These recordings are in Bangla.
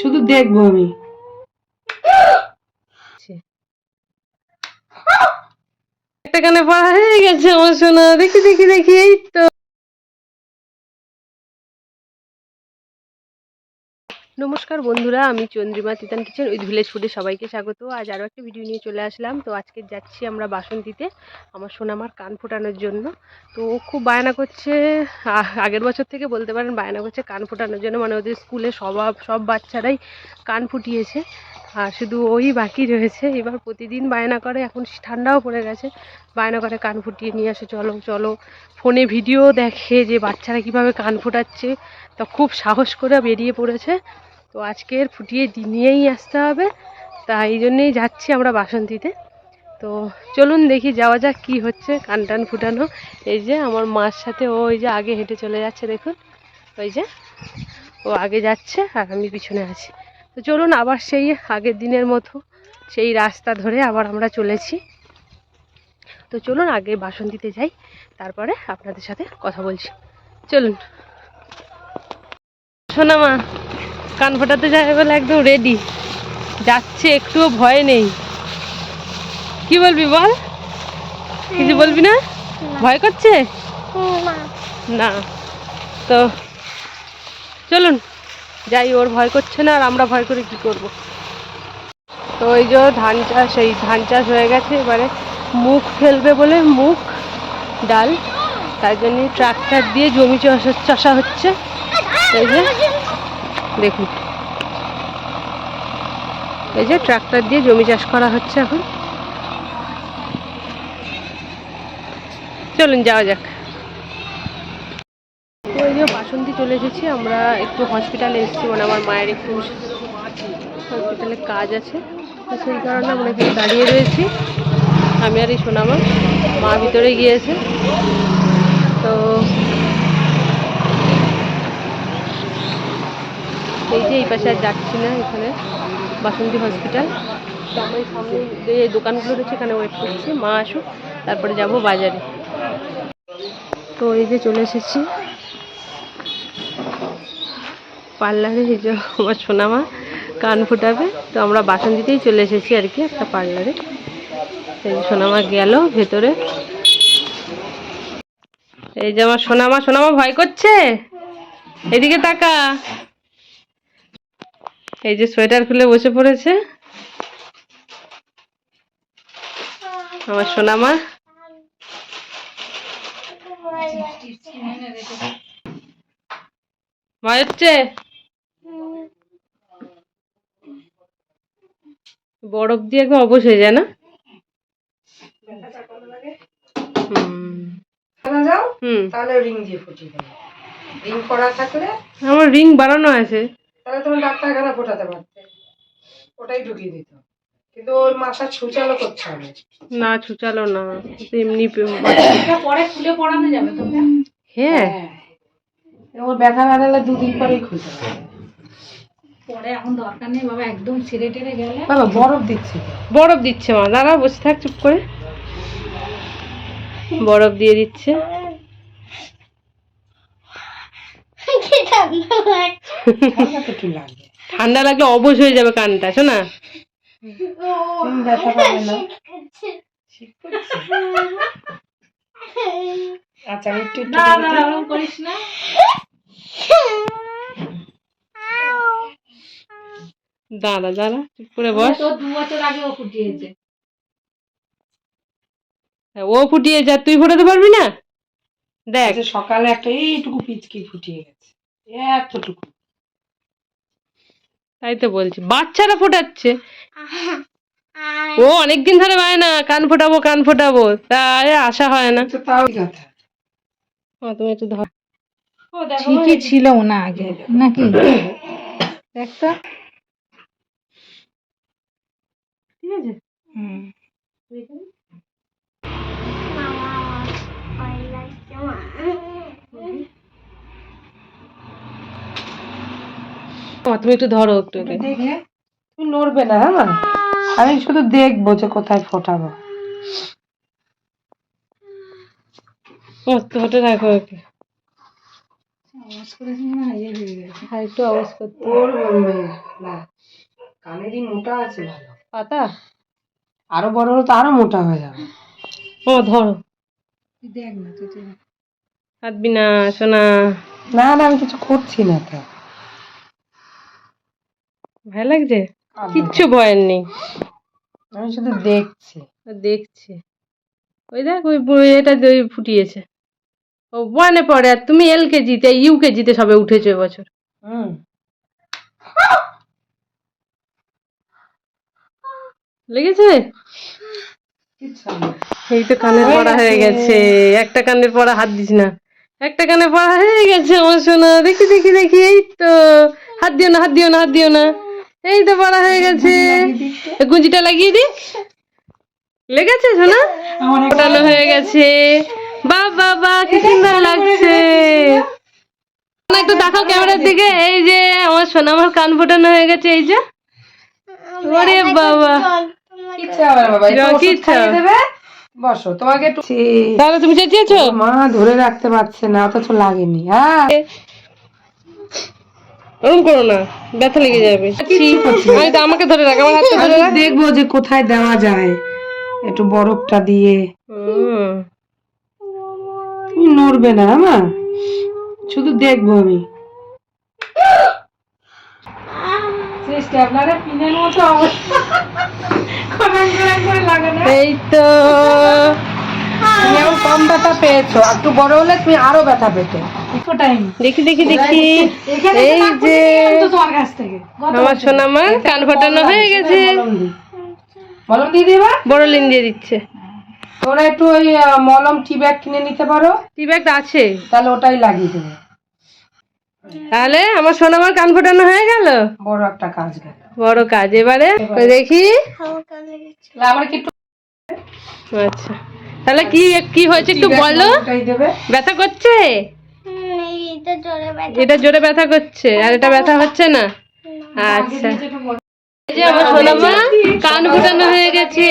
শুধু দেখব আমি। একটা কানে পড়া হয়ে গেছে আমার সোনা। দেখি দেখি দেখি, এই তো। নমস্কার বন্ধুরা, আমি Chandrima Titan kitchen with village ফুডে সবাইকে স্বাগত। আজ আরও একটা ভিডিও নিয়ে চলে আসলাম। তো আজকে যাচ্ছি আমরা বাসন্তীতে আমার সোনামার কান ফোটানোর জন্য। তো ও খুব বায়না করছে আগের বছর থেকে বলতে পারেন বায়না করছে কান ফোটানোর জন্য। মানে ওদের স্কুলে সব সব বাচ্চারাই কান ফুটিয়েছে। আর শুধু ওই বাকি রয়েছে। এবার প্রতিদিন বায়না করে, এখন ঠান্ডাও পড়ে গেছে। বায়না করে কান ফুটিয়ে নিয়ে আসে। চলো চলো। ফোনে ভিডিও দেখে যে বাচ্চারা কীভাবে কান ফোটাচ্ছে। তো খুব সাহস করে বেরিয়ে পড়েছে। তো আজকের ফুটিয়ে নিয়েই আসতে হবে তা এই জন্যেই যাচ্ছি আমরা বাসন্তীতে। তো চলুন দেখি যাওয়া যাক কি হচ্ছে, কান টান ফুটানো। এই যে আমার মার সাথে ও ওই যে আগে হেঁটে চলে যাচ্ছে, দেখুন। ওই যে ও আগে যাচ্ছে আর আমি পিছনে আছি। তো চলুন আবার সেই আগের দিনের মতো, সেই রাস্তা ধরে আবার আমরা চলেছি। তো চলুন আগে বাসন্তীতে যাই, তারপরে আপনাদের সাথে কথা বলছি। চলুন। শোনা মা কান ফোটাতে যাবে বলে একদম রেডি যাচ্ছে একটুও ভয় নেই। কি বলবি বল? কিছু বলবি না? ভয় করছে? না। তো চলুন যাই ওর ভয় করছে না আর আমরা ভয় করে কি করব? তো ওই যে ধান চাষ এই ধান চাষ হয়ে গেছে এবারে মুখ ফেলবে বলে মুখ ডাল তার জন্য ট্রাক্টর দিয়ে জমি চাষ চাষা হচ্ছে। এই যে দেখুন। এই যে ট্রাক্টর দিয়ে জমি চাষ করা হচ্ছে এখন। চলুন যাওয়া যাক। ওই যে বাসন্তী চলে এসেছি, আমরা একটু হসপিটালে এসেছি মানে আমার মায়ের একটু হসপিটালে কাজ আছে। তো সেই কারণে আমরা এখানে দাঁড়িয়ে রয়েছি। আমি আর এই সোনামা মা ভিতরে গিয়েছে তো এই যে এই পাশে আর যাচ্ছি না এখানে, বাসন্তী হসপিটাল তো আমরা সামনে যে দোকানগুলো রয়েছে, এখানে ওয়েট করছি, মা আসুক, তারপরে যাব বাজারে। তো এই যে চলে এসেছি। পার্লারে এই যে আমার সোনামা কান ফুটাবে। তো আমরা বাসন্তীতেই চলে এসেছি আর কি একটা পার্লারে। এই সোনামা গেল ভেতরে। এই যে আমার সোনামা সোনামা ভয় করছে? এদিকে তাকা। এই যে সোয়েটার খুলে বসে পড়েছে। আমার সোনামা। ভয় হচ্ছে? বরফ দিয়ে একদম অবশ হয়ে যায় না? হুম। তাহলে রিং দিয়ে ফুটিয়ে দেবো। রিং করা থাকলে আমার রিং বাড়ানো আছে। তাহলে তুমি ডাক্তারখানা ফোটাতে পারতে। ওটাই ঢুকিয়ে দিত। কিন্তু ওই মাথা ছুচালো করছে হবে। না ছুচালো না এমনি পে- পরে খুলে পড়ানো যাবে তো হ্যাঁ। ওর ব্যথা বাড়ালে দুদিন পরেই খুলতে হবে। পরে এখন দরকার নেই বাবা একদম ছেড়ে টেরে গেলে। বাবা বরফ দিচ্ছে। বরফ দিচ্ছে মা দাঁড়া বসে থাক চুপ করে। বরফ দিয়ে দিচ্ছে। ঠান্ডা লাগলে অবশ হয়ে যাবে কানটা শোনা? আচ্ছা একটু একটু না করিস দাঁড়া দাঁড়া চুপ করে বস। দু বছর আগে ও ফুটিয়েছে। ও ফুটিয়ে যা তুই ফোটাতে পারবি না? দেখ। আচ্ছা, সকালে একটা এইটুকু পিচকি ফুটিয়ে গেছে এতটুকু। তাই তো বলছি বাচ্চারা ফোটাচ্ছে। ও অনেকদিন ধরে পায় না কান ফোটাবো কান ফোটাবো তাই আশা হয় না। তাও ও, তুমি একটু ধর। ও ঠিকই ছিল না আগে নাকি? একটা ঠিক আছে? হুম। ও, তুমি একটু ধরো একটু দেখে তুমি নড়বে না হ্যাঁ মা? আমি শুধু দেখব যে কোথায় ফোটাবো। রাখো না ইয়ে হয়ে গেছে। আর একটু আওয়াজ করতে। না। কানেরই মোটা আছে ভালো। পাতা? আরও বড় হলে তো আরও মোটা হয়ে যাবে। ও ধরো। দেখ না তুই সোনা। না না আমি কিছু করছি না তো। ভয় লাগছে? কিচ্ছু ভয়ের নেই। আমি শুধু দেখছি। দেখছে। ওই দেখ ওই এটা ওই ফুটিয়েছে। ও ওয়ানে পড়ে আর তুমি এল কেজিতে ইউ কেজিতে সবে উঠেছো এবছর। হুম। লেগেছে। এই তো কানের পড়া হয়ে গেছে। একটা কানের পড়া হাত দিস না। একটা কানে পড়া হয়ে গেছে আমার সোনা। দেখি দেখি দেখি এই তো। হাত দিও না হাত দিও না হাত দিও না। এই তো পড়া হয়ে গেছে। এ গুঁজিটা লাগিয়ে দি। লেগেছে শোনা ফোটানো হয়ে গেছে। বা বা বা কি সুন্দর লাগছে। একটু দেখাও ক্যামেরার দিকে। এই যে আমার সোনা আমার কান ফোটানো হয়ে গেছে এই যে। ওরে বাবা। বসো তোমাকে তাহলে তুমি চেঁচিয়েছো? মা ধরে রাখতে পারছে না অথচ লাগেনি। হ্যাঁ। ওরম করো না ব্যথা লেগে যাবে। আমি তো আমাকে ধরে রাখ আমার হাতটা ধরে রাখ। দেখব যে কোথায় দেওয়া যায় একটু বরফটা দিয়ে। তুমি নড়বে না মা। শুধু দেখব আমি। এই তো। তুমি এখন কম ব্যথা পেয়েছ আর একটু বড় হলে তুমি আরও ব্যথা পেতে। দেখি দেখি দেখি। এই যে আমার কান ফাটানো হয়ে গেছে। মলম দিয়ে দিবা বড় লিন দিয়ে দিচ্ছে। তোমরা একটু ওই মলম টি ব্যাগ কিনে নিতে পারো। টি ব্যাগটা আছে। তাহলে ওটাই লাগিয়ে দেবে। তাহলে আমার সোনা আমার কান ফাটানো হয়ে গেল? বড় একটা কাজ গেল। বড় কাজ এবারে। দেখি। আমার কি আচ্ছা। তাহলে কি কি হয়েছে একটু বলো। ব্যথা করছে? এটা জোরে ব্যথা করছে। আর এটা ব্যথা হচ্ছে না? আচ্ছা। যে আমার সোনা কান ফুটানো হয়ে গেছে।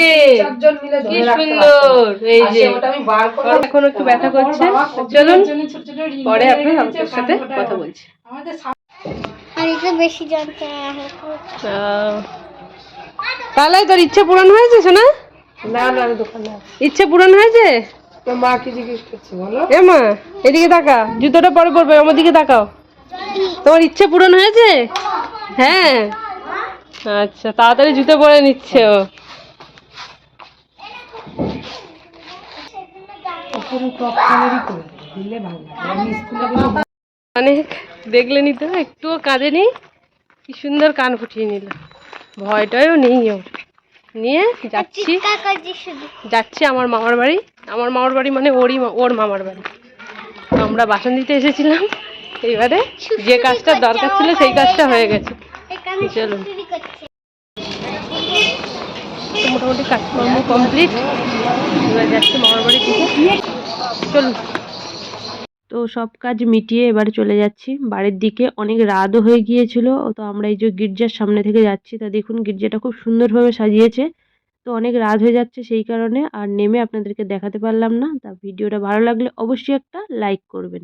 কি সুন্দর। এই যে আর ওটা আমি বার করে এখন একটু ব্যথা করছে। চলুন ছোট ছোট রিং পরে লেগে আপনার সাথে কথা বলছি। আমাদের সা- আহ, তাহলে তোর ইচ্ছে পূরণ হয়েছে শোনা না না আমি দোকানে আছি। ইচ্ছে পূরণ হয়েছে? তো জিজ্ঞেস করছে বলো। এ মা এদিকে তাকা জুতোটা পরে পরবে আমার দিকে তাকাও। তোমার ইচ্ছে পূরণ হয়েছে? হ্যাঁ। আচ্ছা তাড়াতাড়ি জুতো পরে নিচ্ছে ও। অনেক দেখলেনি তো একটুও কাঁদে কাঁদেনি কি সুন্দর কান ফুটিয়ে নিল। ভয়টাও নেই ওর। নিয়ে যাচ্ছি। যাচ্ছি আমার মামার বাড়ি। আমার মামার বাড়ি মানে ওরই ওর মামার বাড়ি। আমরা বাসন দিতে এসেছিলাম, এইবারে যে কাজটা দরকার ছিল সেই কাজটা হয়ে গেছে। চলুন। মোটামুটি কাজকর্ম কমপ্লিট এবার যাচ্ছি মামার বাড়ির দিকে। চলুন। তো সব কাজ মিটিয়ে এবার চলে যাচ্ছি। বাড়ির দিকে অনেক রাতও হয়ে গিয়েছিল, তো আমরা এই যে গির্জার সামনে থেকে যাচ্ছি, তা দেখুন গির্জাটা খুব সুন্দরভাবে সাজিয়েছে। তো অনেক রাত হয়ে যাচ্ছে সেই কারণে আর নেমে আপনাদেরকে দেখাতে পারলাম না। তা ভিডিওটা ভালো লাগলে অবশ্যই একটা লাইক করবেন।